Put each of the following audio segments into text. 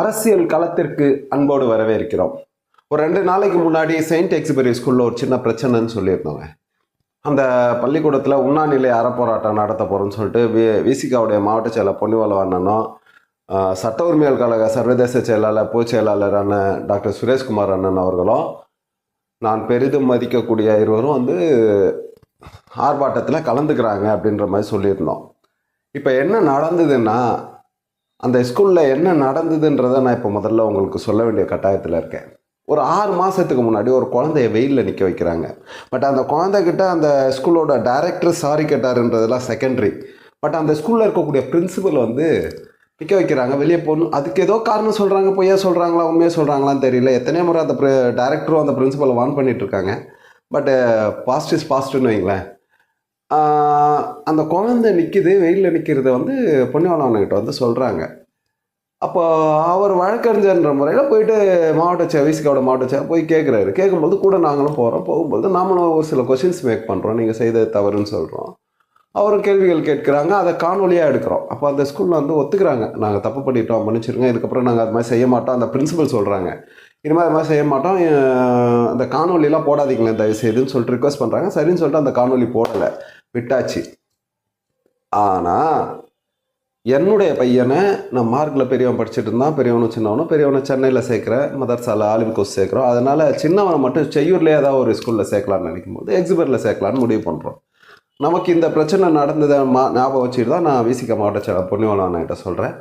அரசியல் களத்திற்கு அன்போடு வரவேற்கிறோம். ஒரு ரெண்டு நாளைக்கு முன்னாடி செயின்ட் எக்ஸிபரி ஸ்கூலில் ஒரு சின்ன பிரச்சனைன்னு சொல்லியிருந்தோங்க அந்த பள்ளிக்கூடத்தில் உண்ணாநிலை அறப்போராட்டம் நடத்த போகிறோம்னு சொல்லிட்டு வி விசிகாவுடைய மாவட்ட செயலர் பொன்னிவள அண்ணனும் சட்ட உரிமைகள் கழக சர்வதேச செயலாளர் பொதுச் செயலாளரான டாக்டர் சுரேஷ்குமார் அண்ணன் அவர்களும் நான் பெரிதும் மதிக்கக்கூடிய இருவரும் வந்து ஆர்ப்பாட்டத்தில் கலந்துக்கிறாங்க அப்படின்ற மாதிரி சொல்லியிருந்தோம். இப்போ என்ன நடந்ததுன்னா அந்த ஸ்கூலில் என்ன நடந்ததுன்றதை நான் இப்போ முதல்ல உங்களுக்கு சொல்ல வேண்டிய கட்டாயத்தில் இருக்கேன். ஒரு ஆறு மாதத்துக்கு முன்னாடி ஒரு குழந்தைய வெயிலில் நிற்க வைக்கிறாங்க. பட் அந்த குழந்தைகிட்ட அந்த ஸ்கூலோட டைரக்டர் சாரி கேட்டாருன்றதெல்லாம் செகண்டரி பட் அந்த ஸ்கூலில் இருக்கக்கூடிய பிரின்சிபல் வந்து நிற்க வைக்கிறாங்க வெளியே போகணும். அதுக்கு ஏதோ காரணம் சொல்கிறாங்க பொய்யா சொல்கிறாங்களா உண்மையாக சொல்கிறாங்களான்னு தெரியல. எத்தனையோ முறை அந்த டேரக்டரும் அந்த பிரின்சிபலை வான் பண்ணிகிட்ருக்காங்க பட்டு பாஸ்ட் uh, இஸ் பாஸ்ட்னு வைங்களேன். அந்த குழந்தை நிற்கிது வெயிலில் நிற்கிறத வந்து பொன்னியாளவன்கிட்ட வந்து சொல்கிறாங்க அப்போ அவர் வழக்கறிஞர்ன்ற முறையில் போயிட்டு மாவட்ட சே விசிகாவோட மாவட்ட சே போய் கேட்குறாரு கேட்கும்போது கூட நாங்களும் போகிறோம் போகும்போது நாமளும் ஒரு சில கொஷின்ஸ் மேக் பண்ணுறோம் நீங்கள் செய்தது தவறுன்னு சொல்கிறோம் அவரும் கேள்விகள் கேட்குறாங்க. அதை காணொலியாக எடுக்கிறோம். அப்போ அந்த ஸ்கூலில் வந்து ஒத்துக்கிறாங்க. நாங்கள் தப்பு பண்ணிட்டோம் மன்னிச்சிருங்க. இதுக்கப்புறம் நாங்கள் அது மாதிரி செய்ய மாட்டோம். அந்த பிரின்சிபல் சொல்கிறாங்க இனிமேல் அது மாதிரி செய்ய மாட்டோம். அந்த காணொலிலாம் போடாதீங்களேன் தயவு செய்துன்னு சொல்லிட்டு ரிக்வஸ்ட் பண்ணுறாங்க சரின்னு சொல்லிட்டு அந்த காணொலி போடலை. விட்டாச்சு. ஆனால் என்னுடைய பையனை நான் மார்க்கில் பெரியவன் படிச்சுட்டு இருந்தான். பெரியவனும் சின்னவனும். பெரியவனை சென்னையில் சேர்க்குறேன் மதர்சால ஆலிம் கோர்ஸ் சேர்க்குறோம். அதனால் சின்னவனை மட்டும் செய்யூர்லேயே ஏதாவது ஒரு ஸ்கூலில் சேர்க்கலாம்னு நினைக்கும் போது எக்ஸிபரில் சேர்க்கலான்னு முடிவு பண்ணுறோம் நமக்கு இந்த பிரச்சனை நடந்ததை மா ஞாபகம் வச்சுட்டு தான் நான் விசிக்க மாவட்ட செயலர் பொன்னிவளம் கிட்ட சொல்கிறேன்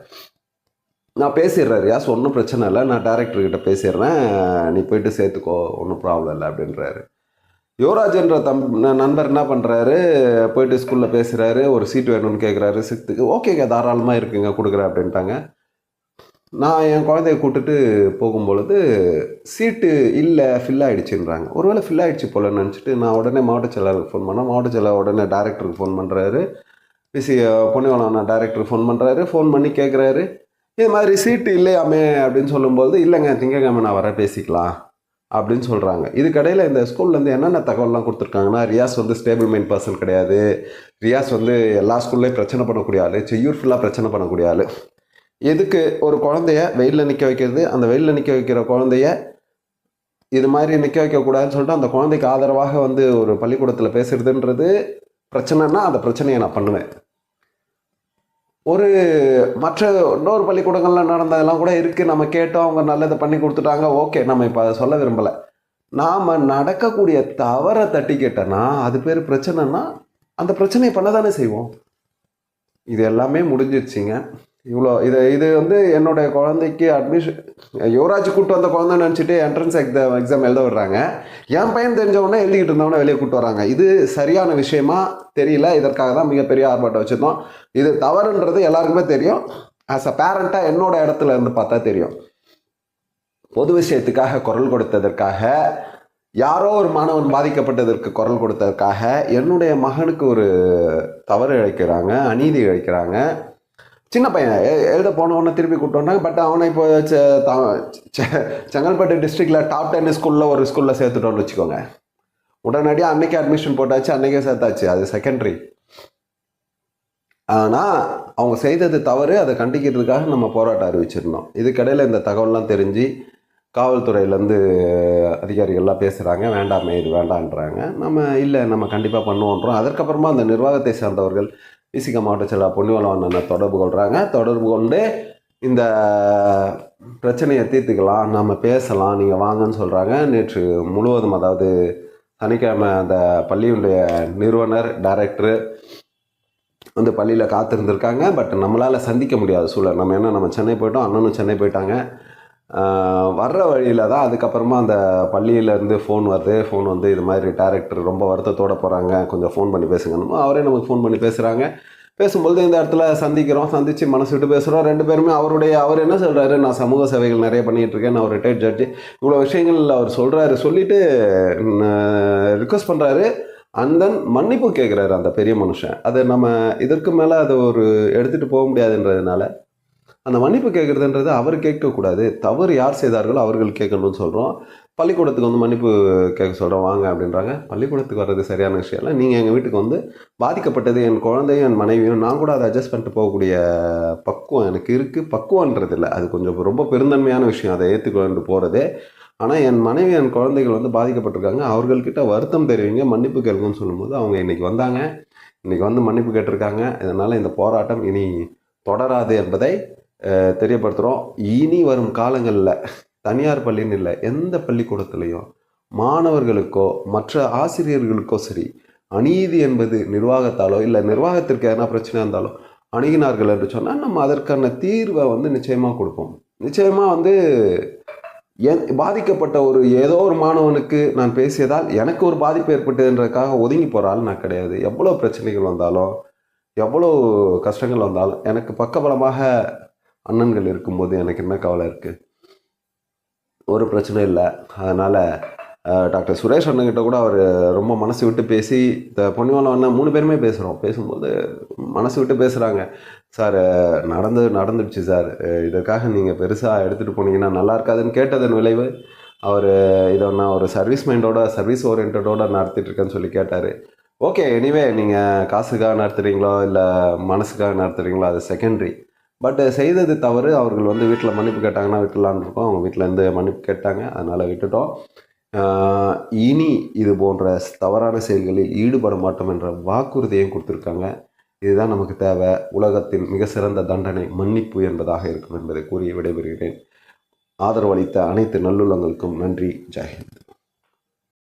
நான் பேசிடுறேன் ரியாஸ் ஒன்றும் பிரச்சனை இல்லை. நான் டேரக்டர்கிட்ட பேசிடுறேன். நீ போயிட்டு சேர்த்துக்கோ ஒன்றும் ப்ராப்ளம் இல்லை அப்படின்றாரு. யுவராஜ்ன்ற தம் நண்பர் என்ன பண்ணுறாரு போயிட்டு ஸ்கூலில் பேசுகிறாரு ஒரு சீட் வேணும்னு கேட்குறாரு சிக்ஸ்த்துக்கு ஓகேங்க தாராளமாக இருக்குங்க கொடுக்குறேன் அப்படின்ட்டாங்க. நான் என் குழந்தைய கூப்பிட்டுட்டு போகும்பொழுது சீட்டு இல்லை ஃபில் ஆகிடுச்சுன்றாங்க ஒருவேளை ஃபில் ஆகிடுச்சு போல நினச்சிட்டு நான் உடனே மாவட்ட செயலாளருக்கு ஃபோன் பண்ணேன். மாவட்ட செயலர் உடனே டேரக்டருக்கு ஃபோன் பண்ணுறாரு பிசி பொன்னிவளம் நான் டேரக்டருக்கு ஃபோன் பண்ணுறாரு ஃபோன் பண்ணி கேட்குறாரு இது மாதிரி சீட்டு இல்லையாமே அப்படின்னு சொல்லும்போது இல்லைங்க திங்கக்கிழமை நான் வர பேசிக்கலாம். அப்படின்னு சொல்கிறாங்க இதுக்கடையில் இந்த ஸ்கூல்லேருந்து என்னென்ன தகவல்லாம் கொடுத்துருக்காங்கன்னா ரியாஸ் வந்து ஸ்டேபிள் மைண்ட் பர்சன் கிடையாது. ரியாஸ் வந்து எல்லா ஸ்கூல்லையும் பிரச்சனை பண்ணக்கூடிய ஆள் செய்யூர் ஃபுல்லாக பிரச்சனை பண்ணக்கூடிய ஆள். எதுக்கு ஒரு குழந்தைய வெயிலில் நிற்க வைக்கிறது? அந்த வெயிலில் நிற்க வைக்கிற குழந்தைய இது மாதிரி நிற்க வைக்கக்கூடாதுன்னு சொல்லிட்டு அந்த குழந்தைக்கு ஆதரவாக வந்து ஒரு பள்ளிக்கூடத்தில் பேசுகிறதுன்றது பிரச்சனைனா அந்த பிரச்சனையை நான் பண்ணுவேன். ஒரு மற்ற இன்னொரு பள்ளிக்கூடங்களில் நடந்ததெல்லாம் கூட இருக்குது நம்ம கேட்டோம் அவங்க நல்லதை பண்ணி கொடுத்துட்டாங்க. ஓகே நம்ம இப்போ அதை சொல்ல விரும்பலை. நாம் நடக்கக்கூடிய தவறை தட்டி கேட்டோன்னா அது பேர் பிரச்சனைனா அந்த பிரச்சனையை பண்ண தானே செய்வோம். இது எல்லாமே முடிஞ்சிருச்சிங்க. இவ்வளோ இது இது வந்து என்னுடைய குழந்தைக்கு அட்மிஷன் யுவராஜ் கூப்பிட்டு வந்த குழந்தை நினச்சிட்டு என்ட்ரன்ஸ் எக்ஸாம் எக்ஸாம் எழுத விடுறாங்க. என் பையன் தெரிஞ்சவொடனே எழுதிக்கிட்டு இருந்தவொடனே வெளியே கூப்பிட்டு வராங்க. இது சரியான விஷயமா தெரியல. இதற்காக தான் மிகப்பெரிய ஆர்ப்பாட்டம் வச்சுருந்தோம். இது தவறுன்றது எல்லாருக்குமே தெரியும். ஆஸ் அ பேரண்ட்டாக என்னோட இடத்துல இருந்து பார்த்தா தெரியும். பொது விஷயத்துக்காக குரல் கொடுத்ததற்காக யாரோ ஒரு மாணவன் பாதிக்கப்பட்டதற்கு குரல் கொடுத்ததற்காக என்னுடைய மகனுக்கு ஒரு தவறு இழைக்கிறாங்க அநீதி இழைக்கிறாங்க. சின்ன பையன். எழுத போனவொன்னே திருப்பி கூப்பிட்டோன்னாங்க பட் அவனை இப்போ செ- செங்கல்பட்டு டிஸ்ட்ரிக்டில் டாப் டென் ஸ்கூலில் ஒரு ஸ்கூலில் சேர்த்துட்டோம்னு வச்சுக்கோங்க. உடனடியாக அன்னைக்கே அட்மிஷன் போட்டாச்சு அன்னைக்கே சேர்த்தாச்சு. அது செகண்டரி ஆனால் அவங்க செய்தது தவறு அதை கண்டிக்கிறதுக்காக நம்ம போராட்டம் அறிவிச்சிருந்தோம். இதுக்கடையில் இந்த தகவல்லாம் தெரிஞ்சு காவல்துறையிலேருந்து அதிகாரிகள்லாம் பேசுகிறாங்க வேண்டாமே இது வேண்டான்றாங்க நம்ம இல்லை நம்ம கண்டிப்பாக பண்ணுவோன்றோம். அதற்கப்புறமா அந்த நிர்வாகத்தை சார்ந்தவர்கள் விசிக மாவட்ட செயலர் பொன்னிவளம் அண்ணனை தொடர்பு கொள்கிறாங்க தொடர்பு கொண்டு இந்த பிரச்சனையை தீர்த்துக்கலாம் நம்ம பேசலாம் நீங்கள் வாங்கன்னு சொல்கிறாங்க நேற்று முழுவதும் அதாவது சனிக்கிழமை அந்த பள்ளியுடைய நிறுவனர் டைரக்டரு வந்து பள்ளியில் காத்திருந்திருக்காங்க. பட் நம்மளால் சந்திக்க முடியாத சூழல். நம்ம என்ன நம்ம சென்னை போயிட்டோம் அண்ணனும் சென்னை போயிட்டாங்க. வர்ற வழியில் தான் அதுக்கப்புறமா அந்த பள்ளியிலேருந்து ஃபோன் வருது. ஃபோன் வந்து இது மாதிரி டேரக்டர் ரொம்ப வருத்தத்தோட போகிறாங்க கொஞ்சம் ஃபோன் பண்ணி பேசுங்கன்னு. அவரே நமக்கு ஃபோன் பண்ணி பேசுகிறாங்க பேசும்பொழுது இந்த இடத்துல சந்திக்கிறோம். சந்தித்து மனசு விட்டு பேசுகிறோம் ரெண்டு பேருமே அவருடைய அவர் என்ன சொல்கிறாரு நான் சமூக சேவைகள் நிறைய பண்ணிகிட்டு இருக்கேன். நான் ஒரு ரிட்டையர்ட் ஜட்ஜு இவ்வளோ விஷயங்கள் அவர் சொல்கிறாரு சொல்லிவிட்டு ரிக்வஸ்ட் பண்ணுறாரு அண்ட் தென் மன்னிப்பு கேட்குறாரு அந்த பெரிய மனுஷன். அது நம்ம இதற்கு மேலே அதை ஒரு எடுத்துகிட்டு போக முடியாதுன்றதுனால அந்த மன்னிப்பு கேட்குறதுன்றது அவர் கேட்கக்கூடாது. தவறு யார் செய்தார்களோ அவர்கள் கேட்கணும்னு சொல்கிறோம் பள்ளிக்கூடத்துக்கு வந்து மன்னிப்பு கேட்க சொல்கிறோம் வாங்க அப்படின்றாங்க. பள்ளிக்கூடத்துக்கு வர்றது சரியான விஷயம் இல்லை. நீங்கள் எங்கள் வீட்டுக்கு வந்து பாதிக்கப்பட்டது என் குழந்தையும் என் மனைவியும் நான் கூட அதை அட்ஜஸ்ட் பண்ணிட்டு போகக்கூடிய பக்குவம் எனக்கு இருக்குது பக்குவன்றது இல்லை. அது கொஞ்சம் ரொம்ப பெருந்தன்மையான விஷயம். அதை ஏற்றுக்கொண்டு போகிறதே ஆனால் என் மனைவி என் குழந்தைகள் வந்து பாதிக்கப்பட்டிருக்காங்க. அவர்கள்கிட்ட வருத்தம் தெரிவிங்க. மன்னிப்பு கேளுங்கன்னு சொல்லும்போது அவங்க இன்றைக்கி வந்தாங்க. இன்றைக்கி வந்து மன்னிப்பு கேட்டிருக்காங்க. இதனால் இந்த போராட்டம் இனி தொடராது என்பதை தெரியப்படுத்துகிறோம் இனி வரும் காலங்களில் தனியார் பள்ளின்னு இல்லை எந்த பள்ளிக்கூடத்துலேயும் மாணவர்களுக்கோ மற்ற ஆசிரியர்களுக்கோ சரி அநீதி என்பது நிர்வாகத்தாலோ இல்லை நிர்வாகத்திற்கு எதனா பிரச்சனையாக இருந்தாலோ அணுகினார்கள் என்று சொன்னால் நம்ம அதற்கான தீர்வை வந்து நிச்சயமாக கொடுப்போம். நிச்சயமாக வந்து என் பாதிக்கப்பட்ட ஒரு ஏதோ ஒரு மாணவனுக்கு நான் பேசியதால் எனக்கு ஒரு பாதிப்பு ஏற்பட்டதுன்றதுக்காக ஒதுங்கி போகிறாள் நான் கிடையாது. எவ்வளோ பிரச்சனைகள் வந்தாலும் எவ்வளோ கஷ்டங்கள் வந்தாலும் எனக்கு பக்கபலமாக அண்ணன்கள் இருக்கும்போது எனக்கு என்ன கவலை இருக்குது ஒரு பிரச்சனை இல்லை. அதனால் டாக்டர் சுரேஷ் அண்ணன்கிட்ட கூட அவர் ரொம்ப மனசு விட்டு பேசி இந்த பொன்னிவாளம் அண்ணன் மூணு பேருமே பேசுகிறோம் பேசும்போது மனசு விட்டு பேசுகிறாங்க சார் நடந்து நடந்துடுச்சு சார். இதற்காக நீங்கள் பெருசாக எடுத்துகிட்டு போனீங்கன்னா நல்லா இருக்காதுன்னு கேட்டதன் விளைவு அவர் இதை நான் ஒரு சர்வீஸ் மைண்டோட சர்வீஸ் ஓரியன்டோட நடத்திட்டுருக்கேன்னு சொல்லி கேட்டார். ஓகே எனிவே நீங்கள் காசுக்காக நடத்துகிறீங்களோ இல்லை மனசுக்காக நடத்துகிறீங்களோ அது செகண்டரி பட் செய்தது தவறு. அவர்கள் வந்து வீட்டில் மன்னிப்பு கேட்டாங்கன்னா விட்டுலான்னு இருக்கோம். அவங்க வீட்டில் இருந்து மன்னிப்பு கேட்டாங்க. அதனால் விட்டுட்டோம். இனி இது போன்ற தவறான செயல்களில் ஈடுபட மாட்டோம் என்ற வாக்குறுதியையும் கொடுத்துருக்காங்க. இதுதான் நமக்கு தேவை. உலகத்தின் மிக சிறந்த தண்டனை மன்னிப்பு என்பதாக இருக்கும் என்பதை கூறி விடைபெறுகிறேன். ஆதரவளித்த அனைத்து நல்லுள்ளங்களுக்கும் நன்றி. ஜெயஹிந்த்